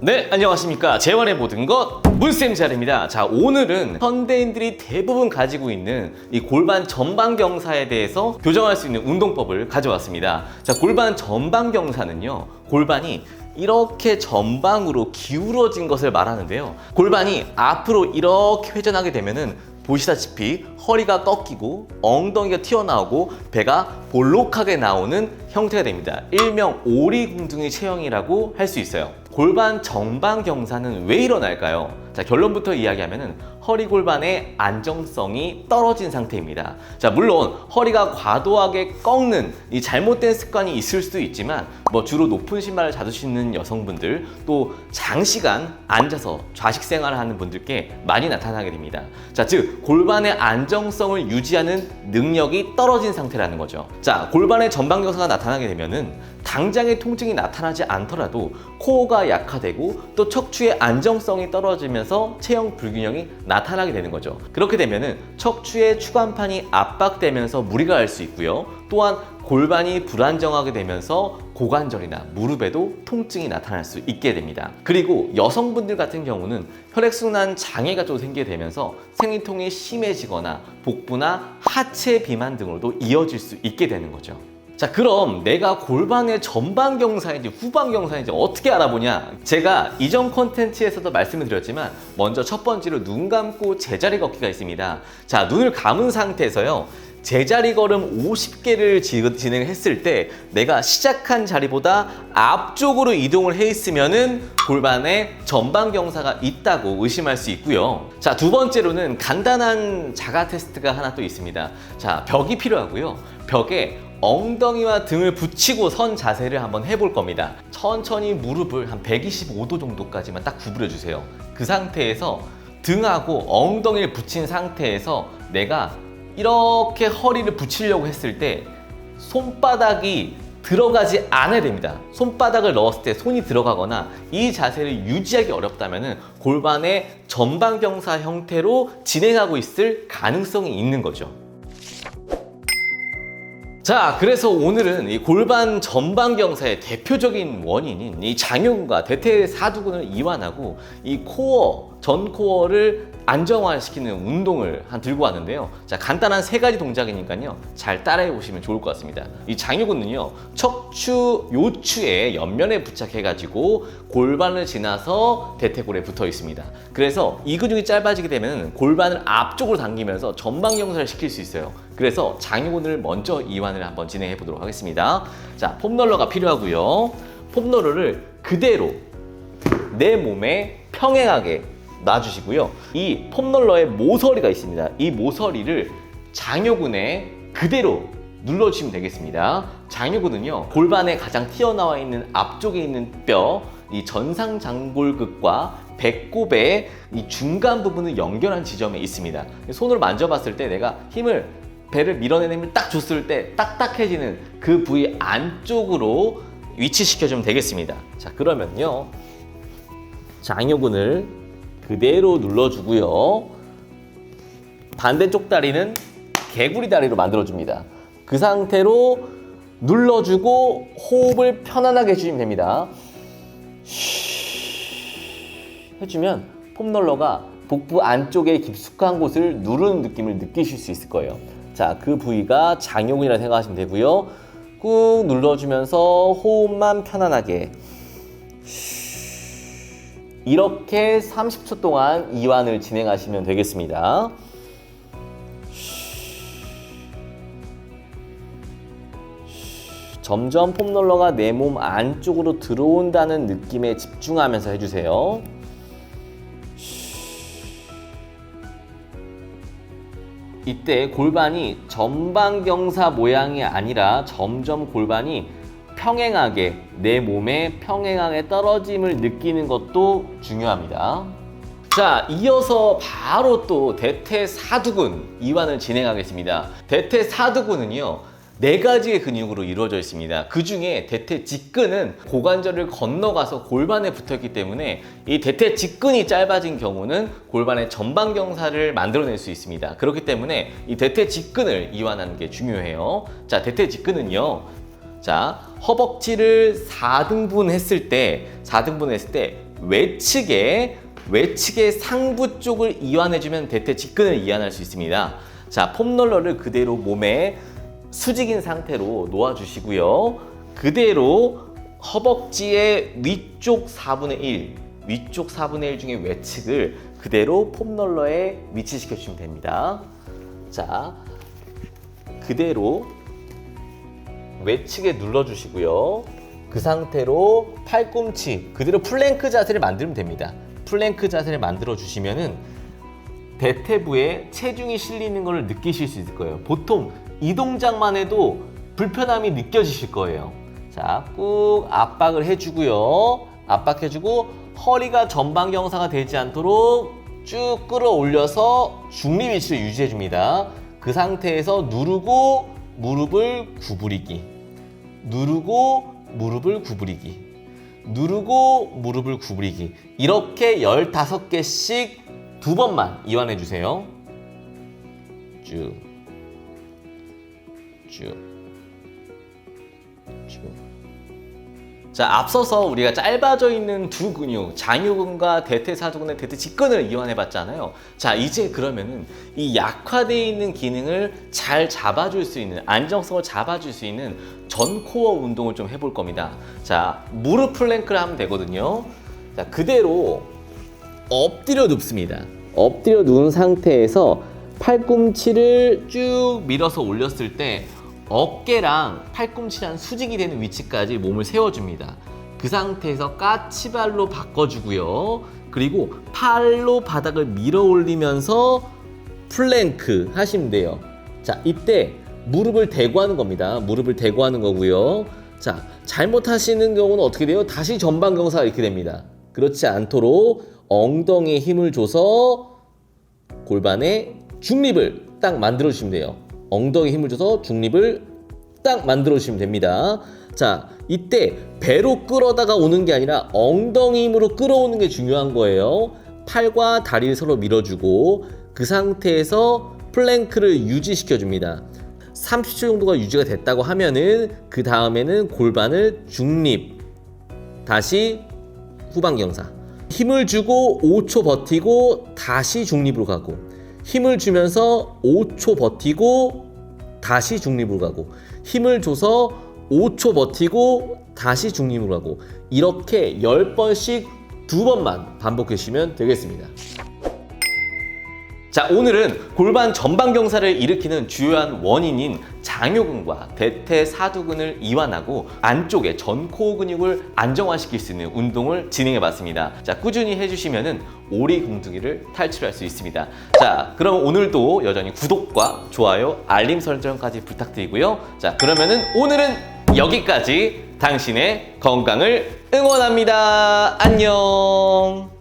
네, 안녕하십니까. 재활의 모든 것, 문쌤 자리입니다. 자, 오늘은 현대인들이 대부분 가지고 있는 이 골반 전방경사에 대해서 교정할 수 있는 운동법을 가져왔습니다. 자, 골반 전방경사는요, 골반이 이렇게 전방으로 기울어진 것을 말하는데요. 골반이 앞으로 이렇게 회전하게 되면은 보시다시피 허리가 꺾이고 엉덩이가 튀어나오고 배가 볼록하게 나오는 형태가 됩니다. 일명 오리궁둥이 체형이라고 할 수 있어요. 골반 정방 경사는 왜 일어날까요? 자, 결론부터 이야기하면은 허리 골반의 안정성이 떨어진 상태입니다. 자, 물론 허리가 과도하게 꺾는 이 잘못된 습관이 있을 수도 있지만 뭐 주로 높은 신발을 자주 신는 여성분들 또 장시간 앉아서 좌식 생활을 하는 분들께 많이 나타나게 됩니다. 자, 즉 골반의 안정성을 유지하는 능력이 떨어진 상태라는 거죠. 자, 골반의 전방 경사가 나타나게 되면은 당장의 통증이 나타나지 않더라도 코어가 약화되고 또 척추의 안정성이 떨어지면서 체형 불균형이 나타나게 되는 거죠. 그렇게 되면은 척추의 추간판이 압박되면서 무리가 갈 수 있고요. 또한 골반이 불안정하게 되면서 고관절이나 무릎에도 통증이 나타날 수 있게 됩니다. 그리고 여성분들 같은 경우는 혈액순환 장애가 좀 생기게 되면서 생리통이 심해지거나 복부나 하체 비만 등으로도 이어질 수 있게 되는 거죠. 자 그럼 내가 골반의 전방 경사인지 후방 경사인지 어떻게 알아보냐 제가 이전 콘텐츠에서도 말씀을 드렸지만 먼저 첫 번째로 눈 감고 제자리 걷기가 있습니다 자 눈을 감은 상태에서요 제자리 걸음 50개를 진행했을 때 내가 시작한 자리보다 앞쪽으로 이동을 해 있으면은 골반에 전방 경사가 있다고 의심할 수 있고요. 자, 두 번째로는 간단한 자가 테스트가 하나 또 있습니다. 자, 벽이 필요하고요. 벽에 엉덩이와 등을 붙이고 선 자세를 한번 해볼 겁니다. 천천히 무릎을 한 125도 정도까지만 딱 구부려 주세요. 그 상태에서 등하고 엉덩이를 붙인 상태에서 내가 이렇게 허리를 붙이려고 했을 때 손바닥이 들어가지 않아야 됩니다. 손바닥을 넣었을 때 손이 들어가거나 이 자세를 유지하기 어렵다면 골반의 전방경사 형태로 진행하고 있을 가능성이 있는 거죠. 자, 그래서 오늘은 이 골반 전방 경사의 대표적인 원인인 이 장요근과 대퇴사두근을 이완하고 이 코어, 전 코어를 안정화시키는 운동을 한 들고 왔는데요. 자, 간단한 세 가지 동작이니까요. 잘 따라해 보시면 좋을 것 같습니다. 이 장요근은요, 척추, 요추의 옆면에 부착해 가지고 골반을 지나서 대퇴골에 붙어 있습니다. 그래서 이 근육이 짧아지게 되면 골반을 앞쪽으로 당기면서 전방 경사를 시킬 수 있어요. 그래서 장요근을 먼저 이완을 한번 진행해 보도록 하겠습니다. 자, 폼롤러가 필요하고요. 폼롤러를 그대로 내 몸에 평행하게 놔주시고요. 이 폼롤러에 모서리가 있습니다. 이 모서리를 장요근에 그대로 눌러주시면 되겠습니다. 장요근은요, 골반에 가장 튀어나와 있는 앞쪽에 있는 뼈, 이 전상장골극과 배꼽의 이 중간 부분을 연결한 지점에 있습니다. 손으로 만져봤을 때 내가 힘을 배를 밀어내는 힘을 딱 줬을 때 딱딱해지는 그 부위 안쪽으로 위치시켜주면 되겠습니다. 자, 그러면요. 장요근을 그대로 눌러주고요. 반대쪽 다리는 개구리 다리로 만들어줍니다. 그 상태로 눌러주고 호흡을 편안하게 해주시면 됩니다. 해주면 폼롤러가 복부 안쪽에 깊숙한 곳을 누르는 느낌을 느끼실 수 있을 거예요. 자, 그 부위가 장요근이라 생각하시면 되고요. 꾹 눌러주면서 호흡만 편안하게. 이렇게 30초 동안 이완을 진행하시면 되겠습니다. 점점 폼롤러가 내 몸 안쪽으로 들어온다는 느낌에 집중하면서 해주세요. 이때 골반이 전방경사 모양이 아니라 점점 골반이 평행하게 내 몸에 평행하게 떨어짐을 느끼는 것도 중요합니다. 자, 이어서 바로 또 대퇴 사두근 이완을 진행하겠습니다. 대퇴 사두근은요. 네 가지의 근육으로 이루어져 있습니다. 그 중에 대퇴 직근은 고관절을 건너가서 골반에 붙었기 때문에 이 대퇴 직근이 짧아진 경우는 골반의 전방 경사를 만들어낼 수 있습니다. 그렇기 때문에 이 대퇴 직근을 이완하는 게 중요해요. 자, 대퇴 직근은요. 자, 허벅지를 4등분 했을 때, 4등분 했을 때 외측에 외측의 상부 쪽을 이완해주면 대퇴 직근을 이완할 수 있습니다. 자, 폼롤러를 그대로 몸에 수직인 상태로 놓아주시고요. 그대로 허벅지의 위쪽 4분의 1, 위쪽 4분의 1 중에 외측을 그대로 폼롤러에 위치시켜 주시면 됩니다. 자, 그대로 외측에 눌러주시고요. 그 상태로 팔꿈치 그대로 플랭크 자세를 만들면 됩니다. 플랭크 자세를 만들어 주시면은 대퇴부에 체중이 실리는 것을 느끼실 수 있을 거예요. 보통 이 동작만 해도 불편함이 느껴지실 거예요. 자, 꾹 압박을 해주고요. 압박해주고 허리가 전방 경사가 되지 않도록 쭉 끌어올려서 중립 위치를 유지해줍니다. 그 상태에서 누르고 무릎을 구부리기. 누르고 무릎을 구부리기. 누르고 무릎을 구부리기. 이렇게 15개씩 두 번만 이완해 주세요. 쭉. 쭉. 쭉. 자, 앞서서 우리가 짧아져 있는 두 근육, 장요근과 대퇴사두근의 대퇴 직근을 이완해 봤잖아요. 자, 이제 그러면은 이 약화되어 있는 기능을 잘 잡아줄 수 있는, 안정성을 잡아줄 수 있는 전코어 운동을 좀 해볼 겁니다. 자, 무릎 플랭크를 하면 되거든요. 자, 그대로 엎드려 눕습니다. 엎드려 누운 상태에서 팔꿈치를 쭉 밀어서 올렸을 때 어깨랑 팔꿈치랑 수직이 되는 위치까지 몸을 세워줍니다. 그 상태에서 까치발로 바꿔주고요. 그리고 팔로 바닥을 밀어 올리면서 플랭크 하시면 돼요. 자, 이때 무릎을 대고 하는 겁니다. 무릎을 대고 하는 거고요. 자, 잘못하시는 경우는 어떻게 돼요? 다시 전방 경사가 이렇게 됩니다. 그렇지 않도록 엉덩이에 힘을 줘서 골반의 중립을 딱 만들어 주시면 돼요. 엉덩이 힘을 줘서 중립을 딱 만들어 주시면 됩니다. 자, 이때 배로 끌어다가 오는 게 아니라 엉덩이 힘으로 끌어오는 게 중요한 거예요. 팔과 다리를 서로 밀어주고 그 상태에서 플랭크를 유지시켜 줍니다. 30초 정도가 유지가 됐다고 하면은 그 다음에는 골반을 중립 다시 후방 경사 힘을 주고 5초 버티고 다시 중립으로 가고 힘을 주면서 5초 버티고 다시 중립으로 가고 힘을 줘서 5초 버티고 다시 중립으로 가고 이렇게 10번씩 두 번만 반복해 주시면 되겠습니다. 자, 오늘은 골반 전방 경사를 일으키는 주요한 원인인 장요근과 대퇴사두근을 이완하고 안쪽에 전코어 근육을 안정화시킬 수 있는 운동을 진행해 봤습니다. 자, 꾸준히 해주시면은 오리궁둥이를 탈출할 수 있습니다. 자, 그럼 오늘도 여전히 구독과 좋아요, 알림 설정까지 부탁드리고요. 자, 그러면은 오늘은 여기까지 당신의 건강을 응원합니다. 안녕!